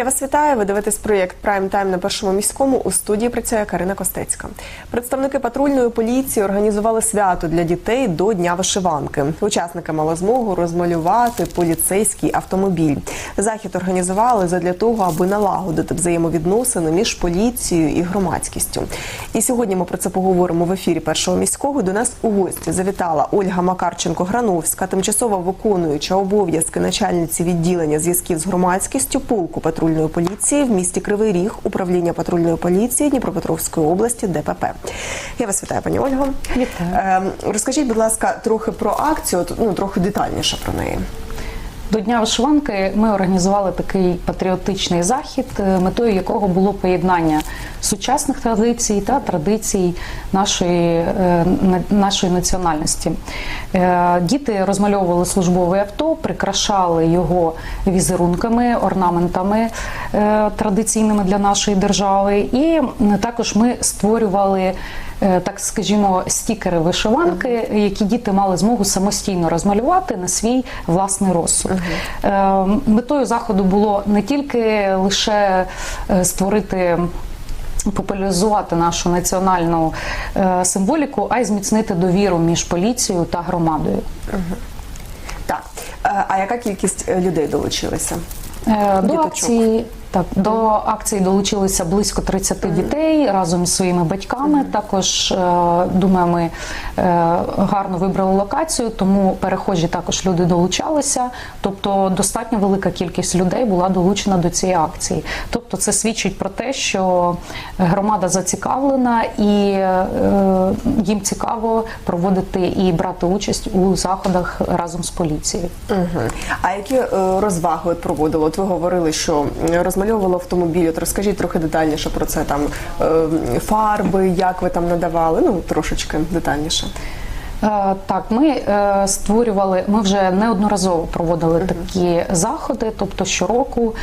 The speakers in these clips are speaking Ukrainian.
Я вас вітаю. Ви дивитесь проєкт Прайм Тайм на першому міському. У студії працює Карина Костецька. Представники патрульної поліції організували свято для дітей до Дня вишиванки. Учасники мали змогу розмалювати поліцейський автомобіль. Захід організували задля того, аби налагодити взаємовідносини між поліцією і громадськістю. І сьогодні ми про це поговоримо в ефірі першого міського. До нас у гості завітала Ольга Макарченко-Грановська, тимчасово виконуюча обов'язки начальниці відділення зв'язків з громадськістю полку патрульної поліції в місті Кривий Ріг, управління патрульної поліції Дніпропетровської області ДПП. Я вас вітаю, пані Ольго. Вітаю. Е, розкажіть, будь ласка, трохи про акцію, ну трохи детальніше про неї. До Дня вишиванки ми організували такий патріотичний захід, е, метою якого було поєднання сучасних традицій та традицій нашої, е, нашої національності. Е, Діти розмальовували службове авто, прикрашали його візерунками, орнаментами традиційними для нашої держави. І також ми створювали. Е, Так скажімо, стікери вишиванки, які діти мали змогу самостійно розмалювати на свій власний розсуд. Е, Метою заходу було не тільки лише е, створити. Популяризувати нашу національну е, символіку, а й зміцнити довіру між поліцією та громадою. Так, е, а яка кількість людей долучилася? Е, До акції так до акції долучилися близько 30 дітей разом з своїми батьками. Також е, думаю, ми е, гарно вибрали локацію, тому перехожі також люди долучалися. Тобто, достатньо велика кількість людей була долучена до цієї акції. Тобто, це свідчить про те, що громада зацікавлена і е, їм цікаво проводити і брати участь у заходах разом з поліцією. Угу. А які розваги проводили? От ви говорили, що м, розмальовували автомобіль. От розкажіть трохи детальніше про це. Там е, фарби, як ви там надавали? Ну трошечки детальніше. Е, Так, ми е, створювали, ми вже неодноразово проводили такі заходи, тобто щороку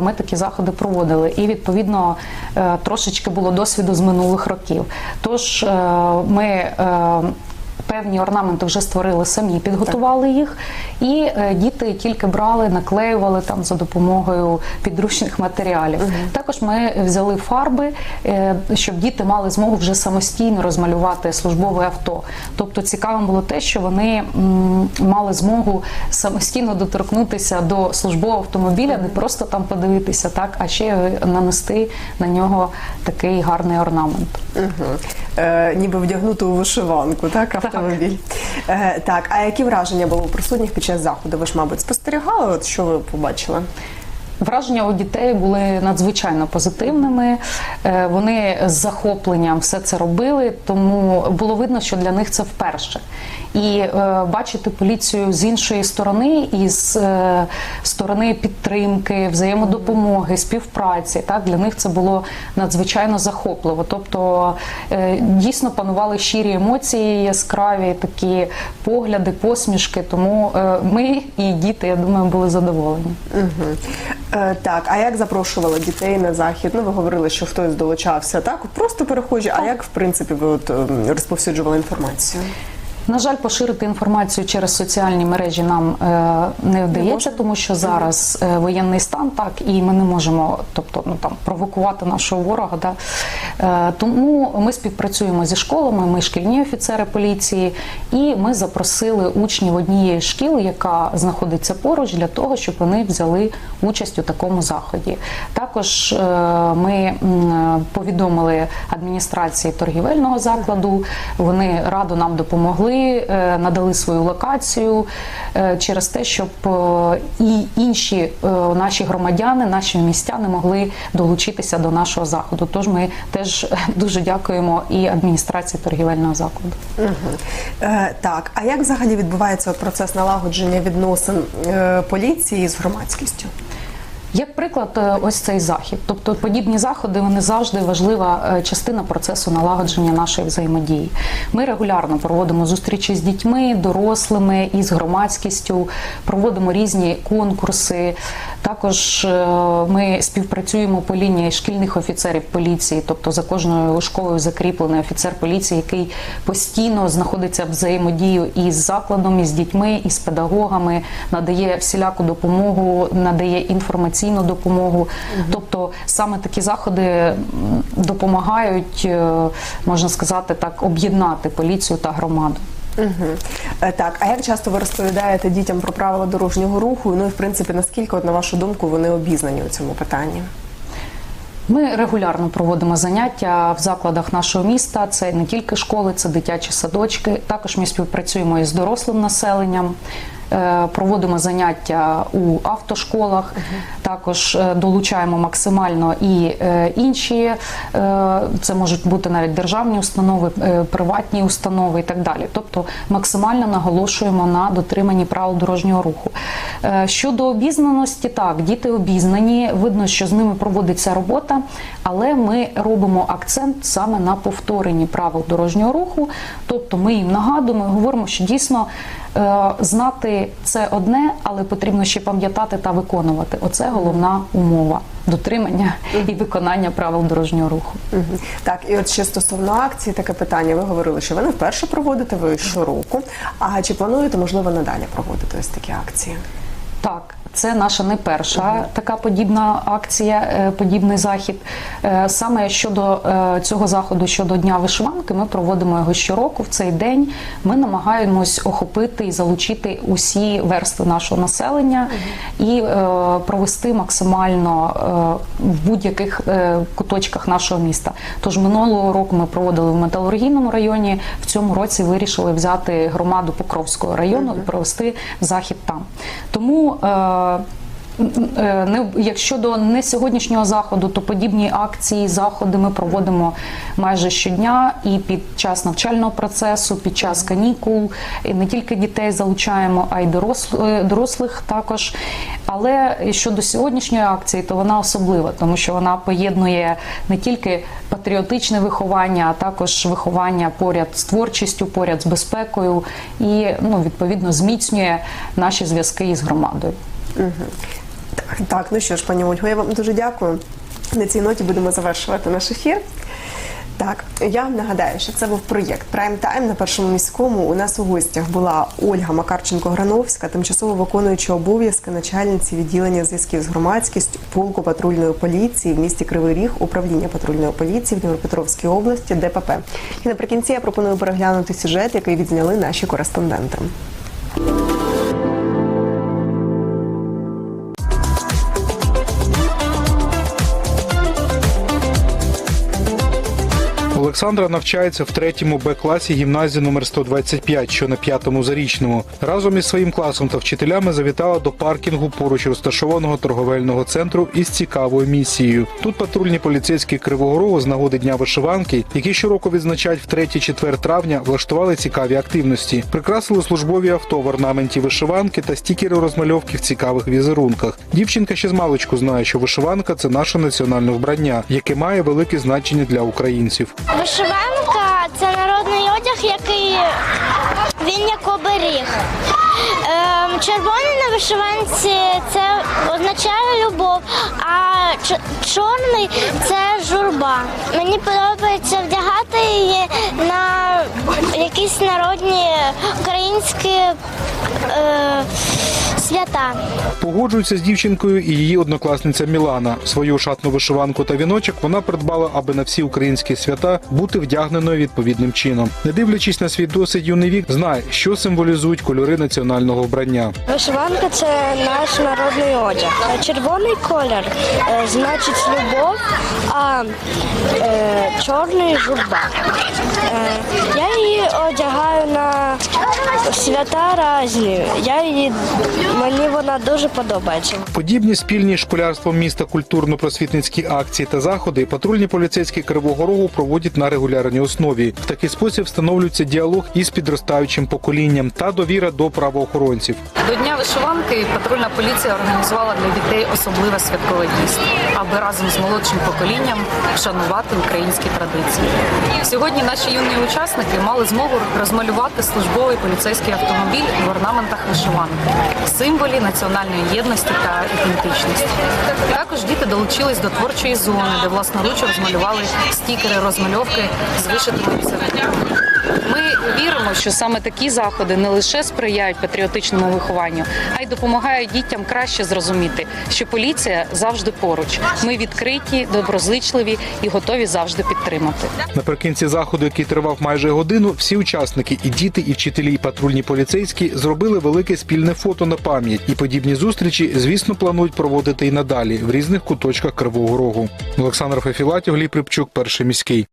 ми такі заходи проводили. І відповідно трошечки було досвіду з минулих років. Тож ми. Певні орнаменти вже створили самі, підготували їх, і е, діти тільки брали, наклеювали там за допомогою підручних матеріалів. Також ми взяли фарби, е, щоб діти мали змогу вже самостійно розмалювати службове авто. Тобто цікавим було те, що вони мали змогу самостійно доторкнутися до службового автомобіля, не просто там подивитися, так, а ще нанести на нього такий гарний орнамент. Угу. Е, ніби вдягнути у вишиванку, так, автомобіль. Е, так, а які враження були у присутніх під час заходу? Ви ж, мабуть, спостерігали, от що ви побачили? Враження у дітей були надзвичайно позитивними. Е, Вони з захопленням все це робили, тому було видно, що для них це вперше. І е, бачити поліцію з іншої сторони, із е, сторони підтримки, взаємодопомоги, співпраці, так для них це було надзвичайно захопливо. Тобто дійсно панували щирі емоції, яскраві такі погляди, посмішки. Тому ми і діти, я думаю, були задоволені. Угу. Е, так, а як запрошували дітей на захід? Ну, ви говорили, що хтось долучався, так? Просто перехожі, а як в принципі ви от ем, розповсюджували інформацію? На жаль, поширити інформацію через соціальні мережі нам е, не вдається, можна? тому що зараз е, воєнний стан, так і ми не можемо, тобто ну там провокувати нашого ворога. Да? Е, тому ми співпрацюємо зі школами, ми шкільні офіцери поліції, і ми запросили учнів однієї шкіл, яка знаходиться поруч, для того, щоб вони взяли участь у такому заході. Також е, ми повідомили адміністрації торгівельного закладу. Вони радо нам допомогли, е, надали свою локацію е, через те, щоб і інші наші громадяни, наші містяни могли долучитися до нашого заходу. Тож ми теж дуже дякуємо і адміністрації торгівельного закладу. Так, а як взагалі відбувається процес налагодження відносин поліції з громадськістю? Як приклад, е, ось цей захід, тобто подібні заходи, вони завжди важлива е, частина процесу налагодження нашої взаємодії. Ми регулярно проводимо зустрічі з дітьми, дорослими і з громадськістю, проводимо різні конкурси. Також е, ми співпрацюємо по лінії шкільних офіцерів поліції, тобто за кожною школою закріплений офіцер поліції, який постійно знаходиться в взаємодію із закладом, із дітьми, із педагогами, надає всіляку допомогу, надає інформаційну інформаційну допомогу. Тобто саме такі заходи допомагають, е, можна сказати так, об'єднати поліцію та громаду. Угу. Так, а як часто ви розповідаєте дітям про правила дорожнього руху? Ну і в принципі, наскільки, от, на вашу думку, вони обізнані у цьому питанні? Ми регулярно проводимо заняття в закладах нашого міста. Це не тільки школи, це дитячі садочки. Також ми співпрацюємо із дорослим населенням. Е, Проводимо заняття у автошколах, також е, долучаємо максимально і е, інші, це можуть бути навіть державні установи, приватні установи і так далі. Тобто максимально наголошуємо на дотриманні правил дорожнього руху. Щодо обізнаності, так, діти обізнані, видно, що з ними проводиться робота, але ми робимо акцент саме на повторенні правил дорожнього руху. Тобто ми їм нагадуємо, говоримо, що дійсно знати це одне, але потрібно ще пам'ятати та виконувати. Оце головна умова дотримання і виконання правил дорожнього руху. Так, і от ще стосовно акції, таке питання. Ви говорили, що ви не вперше проводите, ви щороку. А чи плануєте, можливо, надалі проводити ось такі акції? Так, це наша не перша така подібна акція, е, подібний захід. Е, Саме щодо е, цього заходу, щодо Дня вишиванки, ми проводимо його щороку. В цей день ми намагаємось охопити і залучити усі верстви нашого населення і провести максимально в будь-яких куточках нашого міста. Тож минулого року ми проводили в металургійному районі. В цьому році вирішили взяти громаду Покровського району і провести захід там. Тому м, е, не якщо до не сьогоднішнього заходу, то подібні акції, заходи ми проводимо майже щодня і під час навчального процесу, під час канікул. І не тільки дітей залучаємо, а й дорослих, дорослих також. Але щодо сьогоднішньої акції, то вона особлива, тому що вона поєднує не тільки патріотичне виховання, а також виховання поряд з творчістю, поряд з безпекою і ну відповідно зміцнює наші зв'язки із громадою. Так, так, ну що ж, пані Ольго, я вам дуже дякую. На цій ноті будемо завершувати наш ефір. Так, я вам нагадаю, що це був проєкт Прайм Тайм на першому міському. У нас у гостях була Ольга Макарченко-Грановська, тимчасово виконуюча обов'язки начальниці відділення зв'язків з громадськістю полку патрульної поліції в місті Кривий Ріг, управління патрульної поліції в Дніпропетровській області, ДПП. І наприкінці я пропоную переглянути сюжет, який відзняли наші кореспонденти. Олександра навчається в третьому Б класі гімназії номер 125, що на п'ятому зарічному. Разом із своїм класом та вчителями завітала до паркінгу поруч розташованого торговельного центру із цікавою місією. Тут патрульні поліцейські Кривого Рогу з нагоди дня вишиванки, які щороку відзначають в 3-4 травня, влаштували цікаві активності. Прикрасили службові авто в орнаменті вишиванки та стікери розмальовки в цікавих візерунках. Дівчинка ще з маличку знає, що вишиванка це наше національне вбрання, яке має велике значення для українців. Вишиванка це народний одяг, який він як оберіг. Ем, червоний на вишиванці це означає любов, а чорний це журба. Мені подобається вдягати її на якісь народні українські е, свята. Погоджується з дівчинкою і її однокласниця Мілана. Свою шатну вишиванку та віночок вона придбала, аби на всі українські свята бути вдягненою відповідним чином. Не дивлячись на свій досить юний вік, знає, що символізують кольори національного вбрання. Вишиванка це наш народний одяг. Червоний колір е, значить любов, а е, чорний журба. Е, я її одягаю на свята різні. Я її мені вона дуже подобається. Подібні спільні школярством міста культурно-просвітницькі акції та заходи патрульні поліцейські Кривого Рогу проводять на регулярній основі. В такий спосіб встановлюється діалог із підростаючим поколінням та довіра до правоохоронців. До Дня вишиванки патрульна поліція організувала для дітей особливе святкове дійство, аби разом з молодшим поколінням вшанувати українські традиції. Сьогодні наші юні учасники мали змогу розмалювати службовий поліцейський автомобіль в орнаментах вишиванки, символі національної єдності та ідентичності. Також діти долучились до творчої зони, де власноруч розмалювали стікери розмальовки з вишитими візерунками. Ми Віримо, що саме такі заходи не лише сприяють патріотичному вихованню, а й допомагають дітям краще зрозуміти, що поліція завжди поруч. Ми відкриті, доброзичливі і готові завжди підтримати. Наприкінці заходу, який тривав майже годину, всі учасники, і діти, і вчителі, і патрульні поліцейські зробили велике спільне фото на пам'ять. І подібні зустрічі, звісно, планують проводити і надалі в різних куточках Кривого Рогу. Олександр Фефілатів, Гліб перший міський.